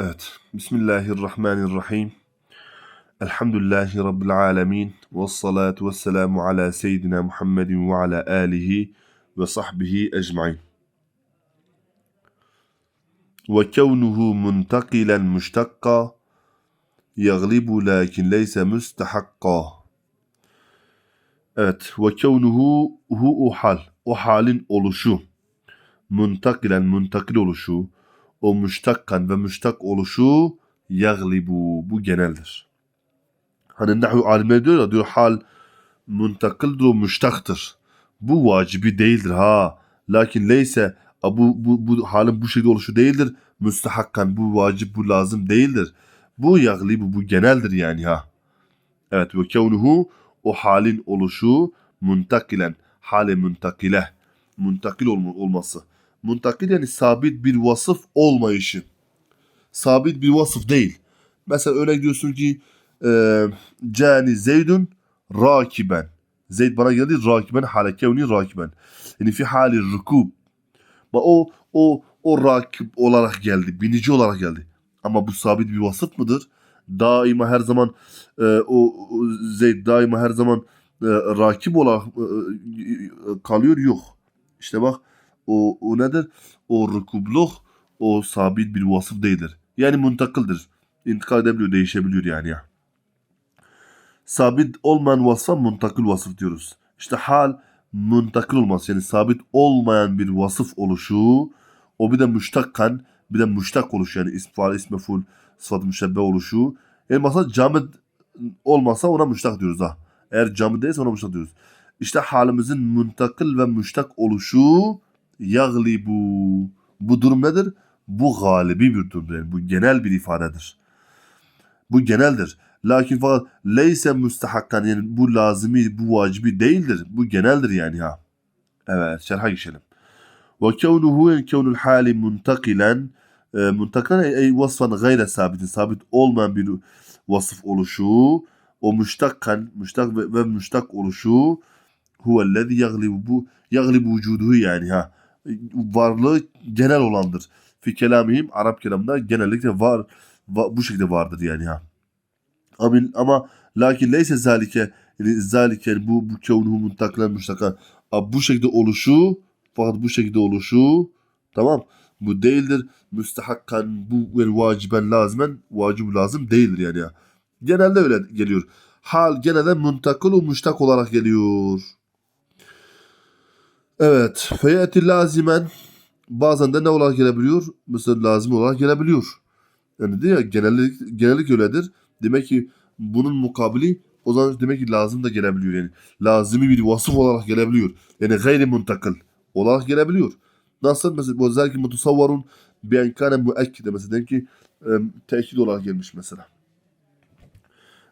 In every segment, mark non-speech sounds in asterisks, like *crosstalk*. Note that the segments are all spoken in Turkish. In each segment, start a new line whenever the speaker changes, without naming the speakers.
Evet. Bismillahirrahmanirrahim. Elhamdülillahi Rabbil alemin. Ve salatu ve selamu ala seyyidina Muhammedin ve ala alihi ve sahbihi ecmain. Ve kevnuhu muntakilen müştakka yaglibu lakin leyse müstehakka. Evet. Ve kevnuhu hu o hal. O halin oluşu. Muntakilen muntakil oluşu o müştakkan ve müştak oluşu yaglibu. Bu geneldir. Hani nahu alimleri diyor ya diyor hal muntakildir o müştaktır. Bu vacibi değildir ha. Lakin leyse bu, bu, bu halin bu şekilde oluşu değildir. Müstehakkan bu vacip bu lazım değildir. Bu yaglibu bu geneldir yani ha. Evet ve kevnuhu o halin oluşu muntakilen hale muntakile muntakil olma, olması muntakil yani sabit bir vasıf olmayışı. Sabit bir vasıf değil. Mesela örnek diyorsun ki e, cani zeydun rakiben. Zeyd bana geldi rakiben hale kevni rakiben. Yani fi hali rükub. O, o, o rakip olarak geldi. Binici olarak geldi. Ama bu sabit bir vasıf mıdır? Daima her zaman e, o, o Zeyd daima her zaman e, rakip olarak e, e, kalıyor yok. İşte bak o, o nedir? O rukubluk o sabit bir vasıf değildir. Yani muntakıldır. İntikal edebiliyor, değişebiliyor yani ya. Sabit olmayan vasfa muntakil vasıf diyoruz. İşte hal muntakil olması yani sabit olmayan bir vasıf oluşu o bir de müştakkan bir de müştak oluşu yani ism faal isme ful sıfat müşebbe oluşu. Yani mesela camid olmasa ona müştak diyoruz ha. Eğer camid değilse ona müştak diyoruz. İşte halimizin muntakil ve müştak oluşu yaglibu. Bu durum nedir? Bu galibi bir durumdur. Yani bu genel bir ifadedir. Bu geneldir. Lakin fakat leyse müstehakkan yani bu lazimi, bu vacibi değildir. Bu geneldir yani ha. Evet, şerha geçelim. Ve kevnuhu en kevnul hali muntakilen e, muntakilen ey vasfan gayre sabitin sabit olmayan bir vasıf oluşu o müştakkan müştak ve, ve müştak oluşu huvellezî yaglibu bu yaglibu vücuduhu yani ha varlığı genel olandır. Fi kelamihim Arap kelamında genellikle var, va, bu şekilde vardır yani ha. Amin ama lakin leyse zalike yani zalike bu bu kevnuhu muntaklen müştaka bu şekilde oluşu fakat bu şekilde oluşu tamam bu değildir. Müstehakkan bu yani vaciben lazimen vacib lazım değildir yani ya. Genelde öyle geliyor. Hal genelde muntakıl müştak olarak geliyor. Evet. Feyeti lazimen bazen de ne olarak gelebiliyor? Mesela lazım olarak gelebiliyor. Yani diyor ya genellik, genellik öyledir. Demek ki bunun mukabili o zaman demek ki lazım da gelebiliyor. Yani lazimi bir vasıf olarak gelebiliyor. Yani gayri muntakıl olarak gelebiliyor. Nasıl mesela bu özellikle mutasavvarun bir enkâne müekkide mesela diyelim ki e, tekit olarak gelmiş mesela.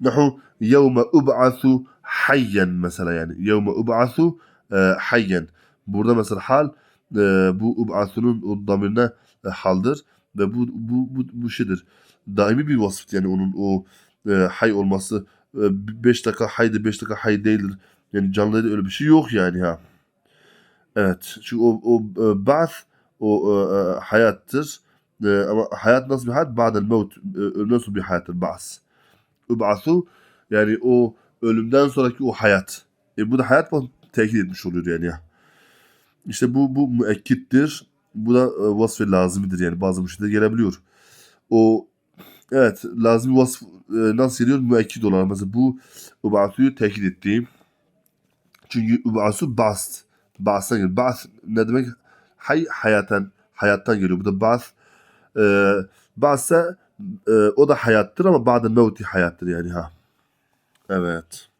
Nahu yevme ub'asu hayyen mesela yani. Yevme ub'asu e, hayyen. Burada mesela hal e, bu ub'asunun o damirine e, haldır ve bu bu bu, bu şeydir. Daimi bir vasıf yani onun o e, hay olması 5 e, dakika haydi 5 dakika hay değildir. Yani canlıda öyle bir şey yok yani ha. Evet. Çünkü o, o e, ba'th o e, hayattır. E, ama hayat nasıl bir hayat? Ba'del mevt. E, nasıl bir hayattır? Ba'th. Ub'athu yani o ölümden sonraki o hayat. E, bu da hayat tekit etmiş oluyor yani ya. İşte bu bu müekkittir. Bu da e, vasf lazimidir yani bazı müşteriler gelebiliyor. O evet lazım vasf e, nasıl geliyor? Müekkit olarak mesela bu ubasuyu tekit ettiğim. Çünkü ubasu bast. Bast'tan geliyor. Bas ne demek? Hay hayattan hayattan geliyor. Bu da bas e, bassa e, o da hayattır ama bazı mevti hayattır yani ha. Evet.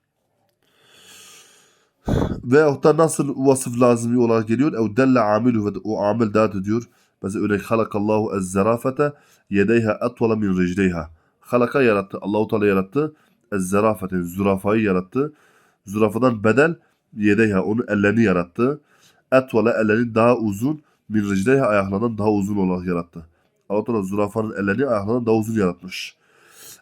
Veyahut da nasıl vasıf lazım olarak geliyor? Ev delle amilu ve o amel davet ediyor. Mesela örnek halakallahu ez zerafete yedeyha etvala min ricdeyha. Halaka yarattı. Allahu Teala yarattı. Ez zerafete zürafayı yarattı. Zürafadan bedel yedeyha onun ellerini yarattı. Etvala ellerini daha uzun min ricdeyha ayaklarından daha uzun olarak yarattı. Allah Teala zürafanın ellerini ayaklarından daha uzun yaratmış.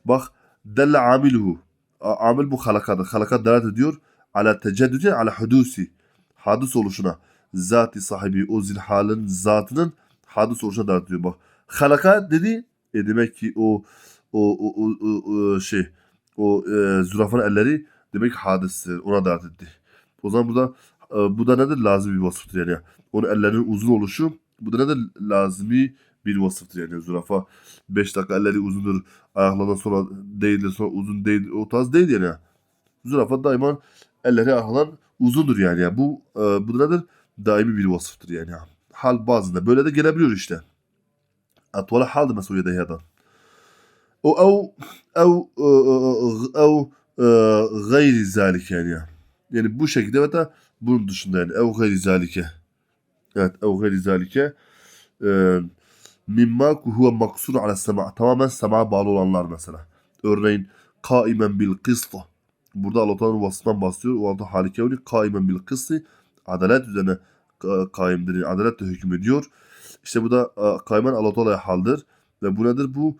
Bak delle amiluhu. Amil bu halakadır. Halaka davet ediyor ala teceddüde ala hudusi hadis oluşuna zati sahibi o zilhalın zatının hadis oluşuna davet ediyor. Bak halaka dedi E demek ki o o, o, o, o, şey o e, zürafanın elleri demek ki hadistir. Ona davet etti. O zaman burada e, bu da nedir? Lazım bir vasıftır yani. Onun ellerinin uzun oluşu bu da nedir? Lazimi bir vasıftır yani. Zürafa 5 dakika elleri uzundur. Ayaklarından sonra değildir sonra uzun değil. O tarz değil yani. Zürafa daima elleri ayaklarından uzundur yani. Bu e, bu nedir? Daimi bir vasıftır yani. Hal bazında. Böyle de gelebiliyor işte. Atvala halde mesela yedeyhadan. O ev ev ev gayri zalik yani. Yani bu şekilde ve da bunun dışında yani ev gayri zalike. Evet ev gayri zalike. Eee mimma huve maksur ala sema. Tamamen sema bağlı olanlar mesela. Örneğin kaimen bil kısta. Burada Allah Teala vasfından bahsediyor. O anda halikevni kaimen bil kısı adalet üzerine e, kaimdir. Adaletle hüküm ediyor. İşte bu da e, kaimen Allah Teala'ya haldir. Ve bu nedir? Bu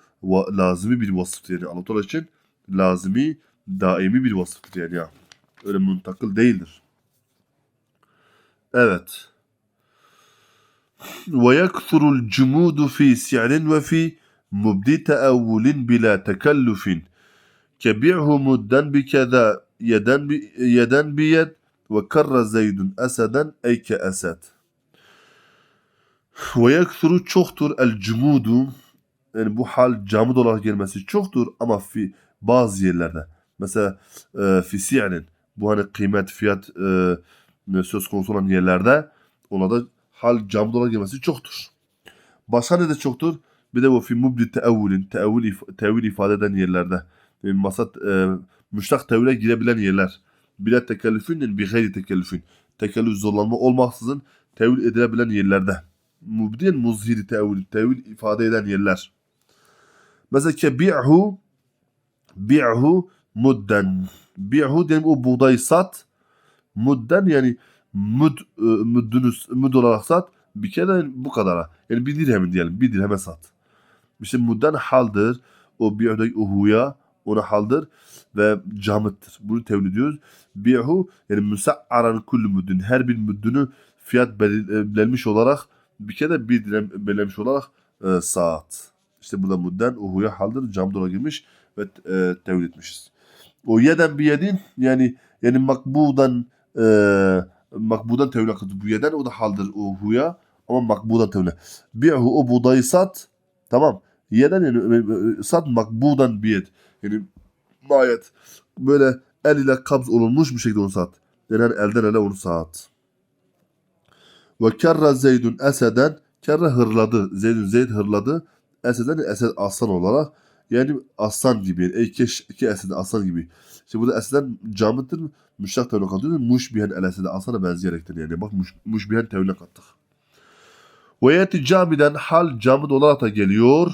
lazımi bir vasıftır. Yani Allah Teala için lazımi, daimi bir vasıftır yani ya. Öyle muntakıl değildir. Evet. Ve yekthurul cumudu fi si'nin ve fi mubdi teavvulin bila tekellufin kebi'hu mudden bi keda yeden bi, yeden bi yed ve karra zeydun eseden ey ke esed. Ve yeksuru çoktur el cumudu yani bu hal camud olarak gelmesi çoktur ama fi bazı yerlerde. Mesela e, fi bu hani kıymet fiyat e, söz konusu olan yerlerde ona da hal camud olarak gelmesi çoktur. Başka ne de çoktur? Bir de bu fi mubdi teevvülin, teevvül, teevvül ifade eden yerlerde. Yani masat, e, müştak tevhile girebilen yerler. Bile tekellüfün, bir gayri tekellüfün. Tekellüf zorlanma olmaksızın tevil edilebilen yerlerde. Mubdiyen muzhiri tevil, tevil ifade eden yerler. Mesela ki bi'hu, bi'hu mudden. Bi'hu diyelim o buğdayı sat. Mudden yani mud, e, müddünü, müd olarak sat. Bir kere bu kadara. Yani bir dirhem diyelim. Bir dirheme sat. İşte mudden haldır. O bi'udaki uhuya ona haldır ve camittir. Bunu tevil ediyoruz. Bi'hu yani müsa'aran kullu müddün. Her bir müddünü fiyat belirlenmiş olarak bir kere bir dirhem belirlenmiş olarak e, saat. İşte burada mudden uhuya haldır. Camd olarak girmiş ve e, tevil etmişiz. O yeden bir yedin yani yani makbudan e, makbudan tevil akıtı bu yeden o da haldır uhuya ama makbudan tevil. Bi'hu o buğdayı sat tamam. Yeden yani e, e, sat makbudan biyet. Yani mayet böyle el ile kabz olunmuş bir şekilde onu sat. Yani elden ele onu sat. Ve kerra Zeydun Esed'en kerra hırladı. Zeydun Zeyd hırladı. Esed'en Esed aslan olarak. Yani aslan gibi. Yani iki, iki Esed aslan gibi. İşte burada Esed'en camittir. Müştak tevhine katıyoruz. Muşbihen el Esed'e aslana benzeyerektir yani. Bak muş, muşbihen tevhine kattık. Ve yeti camiden hal camid olarak da geliyor.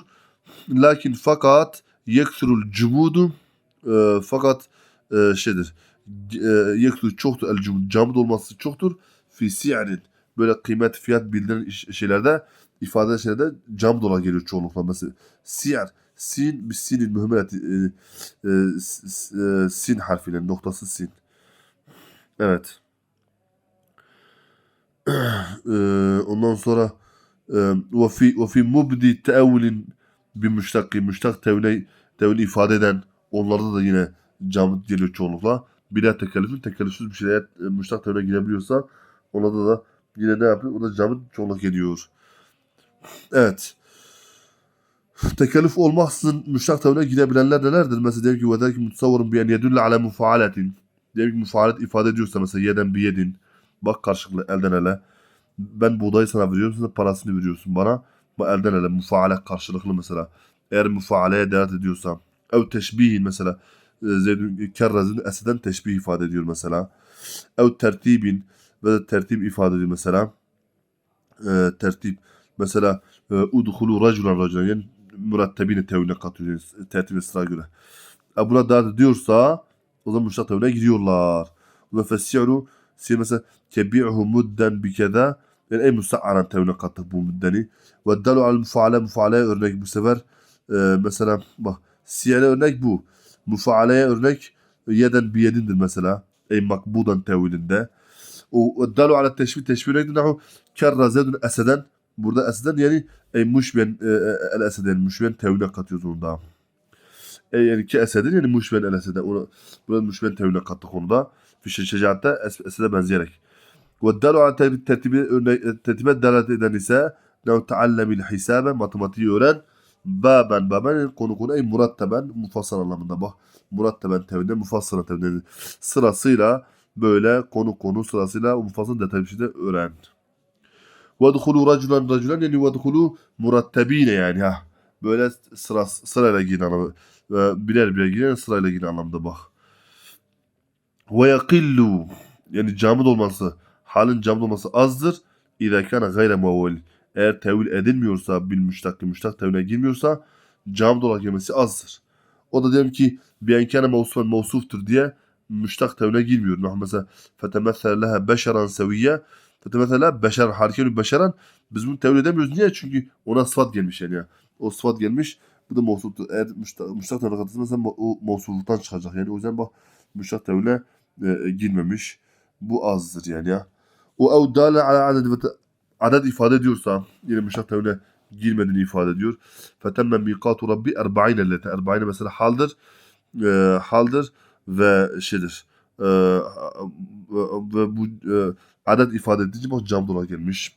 Lakin fakat yeksurul cumudu e, fakat e, şeydir e, yektur çoktur el cumud camid olması çoktur. Fi si'rin böyle kıymet fiyat bildiren şeylerde ifade şeylerde camd olarak geliyor çoğunlukla. Mesela si'r sin bir sinin mühimmeleti e, e, e, sin harfiyle noktası sin. Evet. *clears throat* E, ondan sonra e, ve fi ve fi mubdi teevülin bir müştakki müştak tevhile tevhili ifade eden onlarda da yine camd geliyor çoğunlukla. Bila tekellüfün tekellüfsüz bir şeye e, müştak tevhile girebiliyorsa onlarda da yine ne yapıyor? O da camd çoğunluk geliyor. Evet. Tekellüf olmaksızın müştak tevhile girebilenler nelerdir? Mesela diyelim ki وَذَلْكِ مُتْسَوَّرٌ بِيَنْ يَدُلَّ عَلَى مُفَعَلَةٍ Diyelim ki mufalet ifade ediyorsa mesela yeden bir yedin. Bak karşılıklı elden ele. Ben buğdayı sana veriyorum. Sen de parasını veriyorsun bana. Bu elden ele mufaale karşılıklı mesela. Eğer mufaaleye delalet ediyorsa. Ev teşbihin mesela. e, Zeydun kerrazın eseden teşbih ifade ediyor mesela. Ev tertibin ve de tertip ifade ediyor mesela. E, tertip. Mesela e, udhulu raculan raculan yani mürettebine tevhine katıyor. Yani, tertip sıra göre. E, buna davet ediyorsa o zaman müştak tevhine gidiyorlar. Ve fessi'ru si mesela kebi'hu mudden bi keda yani en müsta'aran tevhine kattık bu müddeni. Ve dalu al mufaale mufaale örnek bu sefer e, mesela bak siyere örnek bu. Mufaaleye örnek yeden bir yedindir mesela. Ey makbudan tevilinde. Ala teşbih teşbih örnek nahu kerra zedun eseden Burada eseden yani ey muşben e, e, el eseden muşben tevhine katıyoruz onu da. E, yani ki eseden yani muşben el eseden. Onu, burada muşben tevhine kattık onu da. Fişe şecaette es, esede benzeyerek. Ve dalu ala ter- tertibi, örnek- tertibe delalet eden ise ne teallemil hisabe matematiği öğren baben baben konukuna muratteben mufassal anlamında bak. Muratteben tevhide mufassal tevhide sırasıyla böyle konu konu sırasıyla mufassal detaylı bir şekilde öğren. Vadhulu raculan raculan yani vadhulu murattebine yani ha. Böyle sıra, sırayla girin anlamı. E, birer birer girin sırayla girin anlamda bak. Ve yakillu yani camı dolması halin camı dolması azdır. İzâ kâne gayre muvveli eğer tevil edilmiyorsa, bil müştakki müştak teviline girmiyorsa camid olarak gelmesi azdır. O da diyelim ki bir enkâne mevsufen mevsuftur diye müştak tevine girmiyor. Nah mesela fetemessel leha beşeran seviyye fetemessel beşer harikeli beşeran biz bunu tevil edemiyoruz. Niye? Çünkü ona sıfat gelmiş yani. ya. O sıfat gelmiş. Bu da mevsuftur. Eğer müştak, müştak tevine katılırsa o mevsufluktan çıkacak. Yani o yüzden bak müştak tevine e, girmemiş. Bu azdır yani ya. O ev dâle ala adedi adet ifade ediyorsa yine müştak tevine girmediğini ifade ediyor. Fetemme mikatu rabbi erba'ine illete. Erba'ine mesela haldır. E, haldır ve şeydir. E, ve, bu e, adet ifade edince bak cam olarak gelmiş.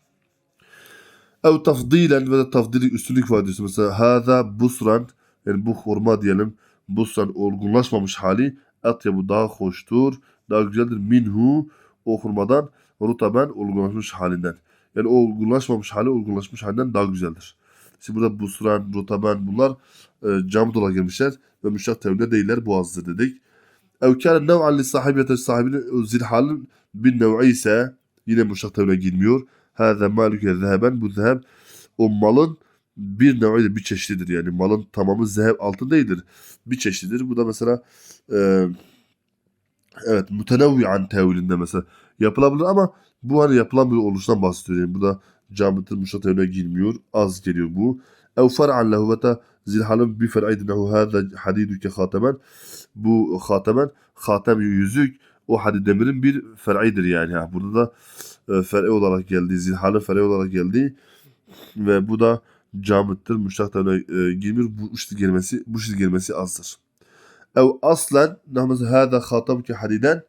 Ev tafdilen ve tafdili üstünlük ifade mesela hâzâ busran yani bu hurma diyelim busran olgunlaşmamış hali atyabu daha hoştur daha güzeldir minhu o hurmadan rutaben olgunlaşmış halinden. Yani o olgunlaşmamış hali olgunlaşmış halinden daha güzeldir. İşte burada busran, rutaben bunlar e, cam olarak gelmişler ve müştak tevhine değiller bu azdır dedik. Ev kâne nev'an li sahibiyete sahibinin zilhalin bin nev'i ise yine müştak tevhine girmiyor. Hâzâ mâlüke zeheben bu zeheb o malın bir nev'idir bir çeşididir yani malın tamamı zeheb altın değildir. Bir çeşididir. Bu da mesela e, evet mütenevvi'an tevilinde mesela yapılabilir ama bu hani yapılan bir oluştan bahsediyor. Yani bu da camidir müştak tevhine girmiyor. Az geliyor bu. Ev far'an lehu ve ta zilhalin bi fer'aydinehu hâzâ hadidüke hâtemen bu hatemen hatem yüzük o hadid demirin bir fer'idir yani. Ha, burada da e, fer'i olarak geldi. Zilhal'in fer'i olarak geldi. Ve bu da camittir. Müştaklarına e, girmiyor. Bu işte gelmesi, bu işte gelmesi azdır. Ev aslen namazı hâzâ hatam ki hadiden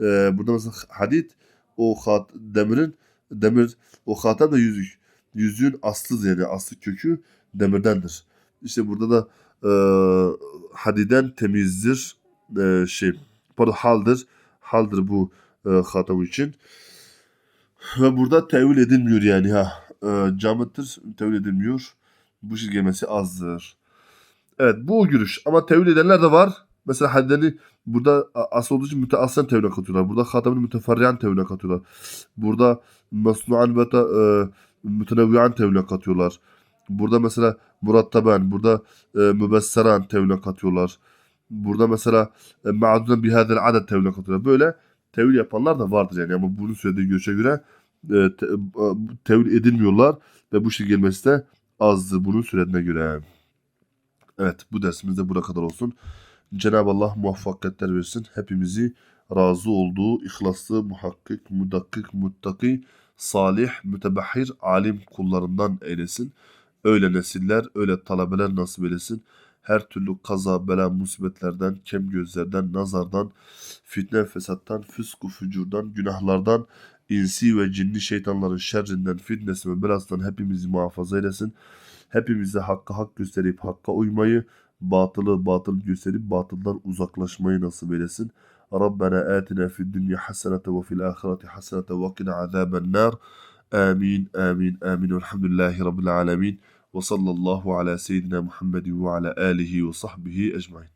e, burada mesela hadid o hat, demirin demir o hatem de yüzük. Yüzüğün aslıdır yani aslı kökü demirdendir. İşte burada da e, hadiden temizdir e, şey pardon haldır. Haldır bu e, hatam için. Ve burada tevil edilmiyor yani ha. E, camittir tevil edilmiyor. Bu gelmesi azdır evet bu görüş ama tevil edenler de var. Mesela haddeni burada asıl olduğu için müteassen tevhine katıyorlar burada hatamını müteferriyan tevhine katıyorlar burada mesnuan ve e, mütenevvian tevhine katıyorlar burada mesela murattaben burada e, mübesseran tevhine katıyorlar Burada mesela e, ma'duden bihâzel adet tevhine katıyorlar. Böyle tevil yapanlar da vardır yani. Ama bunun söylediği görüşe göre e, te, e, tevil edilmiyorlar ve bu şey gelmesi de azdır bunun söylediğine göre. Evet bu dersimiz de buraya kadar olsun. Cenab-ı Allah muvaffakiyetler versin. Hepimizi razı olduğu, ihlaslı, muhakkik, mudakkik, muttaki, salih, mütebahhir, alim kullarından eylesin. Öyle nesiller, öyle talebeler nasip eylesin her türlü kaza, bela, musibetlerden, kem gözlerden, nazardan, fitne, fesattan, fısku, fücurdan, günahlardan, insi ve cinni şeytanların şerrinden, fitnesi ve belasından hepimizi muhafaza eylesin. Hepimize hakka hak gösterip hakka uymayı, batılı batıl gösterip batıldan uzaklaşmayı nasip eylesin. Rabbena atina fid dünya hasenete ve fil ahireti hasenete ve qina azaben nar. Amin, amin, amin. Elhamdülillahi Rabbil alemin. Ve sallallahu ala seyyidina Muhammed ve ala alihi ve sahbihi ecmain.